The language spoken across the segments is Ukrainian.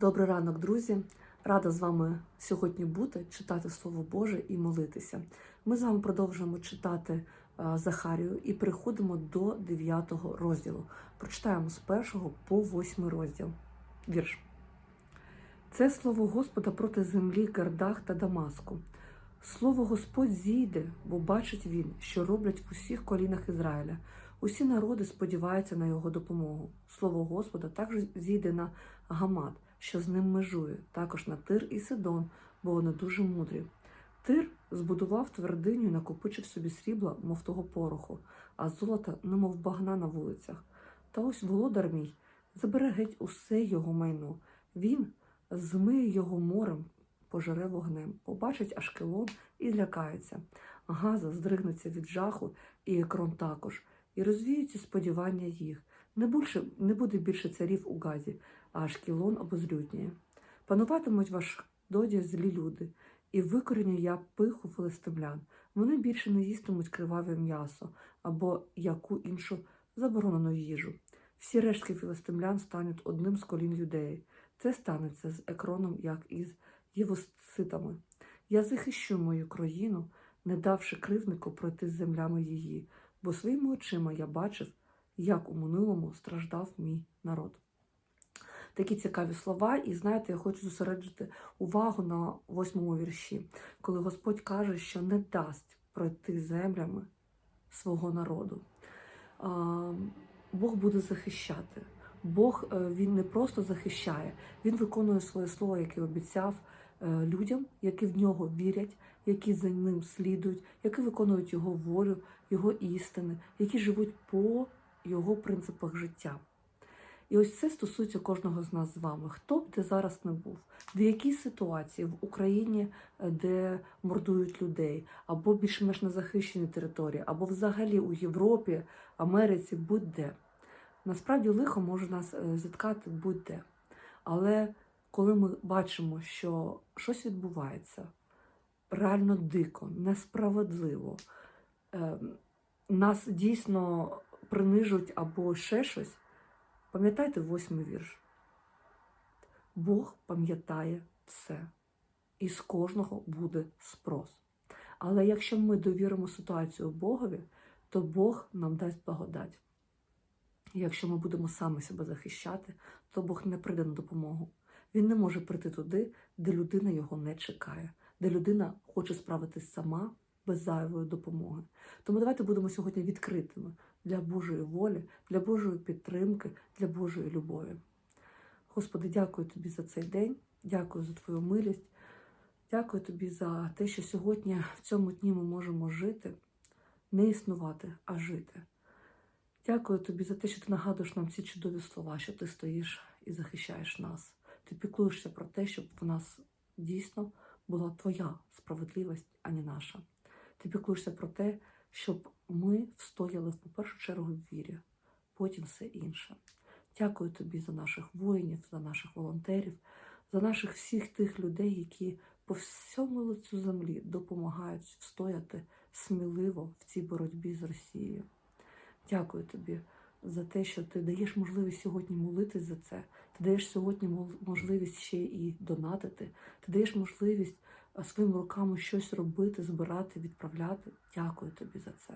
Добрий ранок, друзі! Рада з вами сьогодні бути, читати Слово Боже і молитися. Ми з вами продовжуємо читати е, Захарію і переходимо до 9 розділу. Прочитаємо з 1 по 8 розділ. Вірш. Це слово Господа проти землі Гардах та Дамаску. Слово Господь зійде, бо бачить він, що роблять в усіх колінах Ізраїля. Усі народи сподіваються на його допомогу. Слово Господа також зійде на Гамат, що з ним межує, також на Тир і Сидон, бо вони дуже мудрі. Тир збудував твердиню і накопичив собі срібла, мов того пороху, а золота, немов багна на вулицях. Та ось володар мій забере геть усе його майно. Він змиє його морем, пожере вогнем, побачить Ашкелон і злякається. Газа здригнеться від жаху, і екрон також, і розвіються сподівання їх. Не, більше, не буде більше царів у Газі, а Ашкелон обозлюдніє. Пануватимуть ваш доді злі люди, і викоріню я пиху филистимлян. Вони більше не їстимуть криваве м'ясо або яку іншу заборонену їжу. Всі рештки філистимлян стануть одним з колін юдеї. Це станеться з екроном, як із євоситами. Я захищу мою країну, не давши кривнику пройти з землями її, бо своїми очима я бачив, як у минулому страждав мій народ. Такі цікаві слова, і знаєте, я хочу зосереджити увагу на восьмому вірші, коли Господь каже, що не дасть пройти землями свого народу. Бог буде захищати. Бог е, він не просто захищає, він виконує своє слово, яке обіцяв е, людям, які в нього вірять, які за ним слідують, які виконують його волю, його істини, які живуть по його принципах життя. І ось це стосується кожного з нас з вами. Хто б де зараз не був, в якій ситуації в Україні, е, де мордують людей, або більш-менш незахищені території, або взагалі у Європі, Америці, будь-де. Насправді лихо може нас е, зіткати будь-де. Але коли ми бачимо, що щось відбувається реально дико, несправедливо, е, нас дійсно принижують або ще щось, пам'ятайте восьмий вірш. Бог пам'ятає все, і з кожного буде спрос. Але якщо ми довіримо ситуацію Богові, то Бог нам дасть благодать. Якщо ми будемо саме себе захищати, то Бог не прийде на допомогу. Він не може прийти туди, де людина його не чекає, де людина хоче справитись сама без зайвої допомоги. Тому давайте будемо сьогодні відкритими для Божої волі, для Божої підтримки, для Божої любові. Господи, дякую тобі за цей день, дякую за твою милість, дякую тобі за те, що сьогодні в цьому дні ми можемо жити, не існувати, а жити. Дякую тобі за те, що ти нагадуєш нам ці чудові слова, що ти стоїш і захищаєш нас. Ти піклуєшся про те, щоб в нас дійсно була твоя справедливість, а не наша. Ти піклуєшся про те, щоб ми встояли в першу чергу в вірі, потім все інше. Дякую тобі за наших воїнів, за наших волонтерів, за наших всіх тих людей, які по всьому лицю землі допомагають встояти сміливо в цій боротьбі з Росією. Дякую тобі за те, що ти даєш можливість сьогодні молитись за це. Ти даєш сьогодні можливість ще і донатити. Ти даєш можливість своїми руками щось робити, збирати, відправляти. Дякую тобі за це.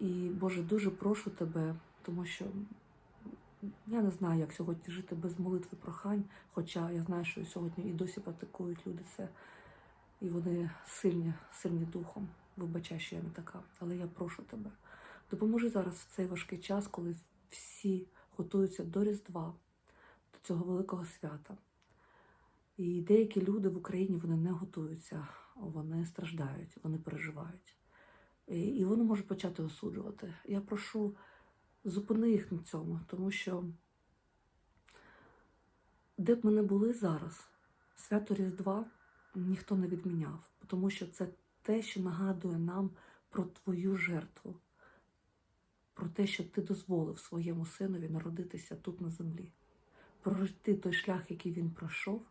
І Боже, дуже прошу тебе, тому що я не знаю, як сьогодні жити без молитви прохань, хоча я знаю, що сьогодні і досі практикують люди це, і вони сильні, сильні духом. Вибачай, що я не така, але я прошу тебе. Допоможи зараз в цей важкий час, коли всі готуються до Різдва, до цього великого свята. І деякі люди в Україні вони не готуються, вони страждають, вони переживають. І вони можуть почати осуджувати. Я прошу, зупини їх на цьому, тому що де б ми не були зараз, свято Різдва ніхто не відміняв, тому що це те, що нагадує нам про твою жертву, про те, що ти дозволив своєму синові народитися тут на землі, пройти той шлях, який він пройшов,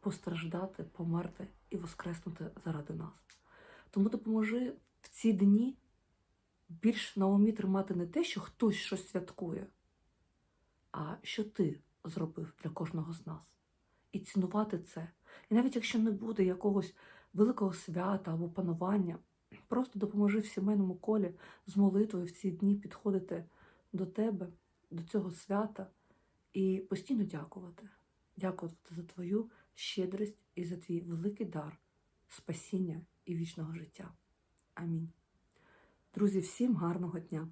постраждати, померти і воскреснути заради нас. Тому допоможи в ці дні більш на умі тримати не те, що хтось щось святкує, а що ти зробив для кожного з нас. І цінувати це. І навіть якщо не буде якогось великого свята або панування, просто допоможи в сімейному колі з молитвою в ці дні підходити до тебе, до цього свята і постійно дякувати. Дякувати за твою щедрість і за твій великий дар спасіння і вічного життя. Амінь. Друзі, всім гарного дня!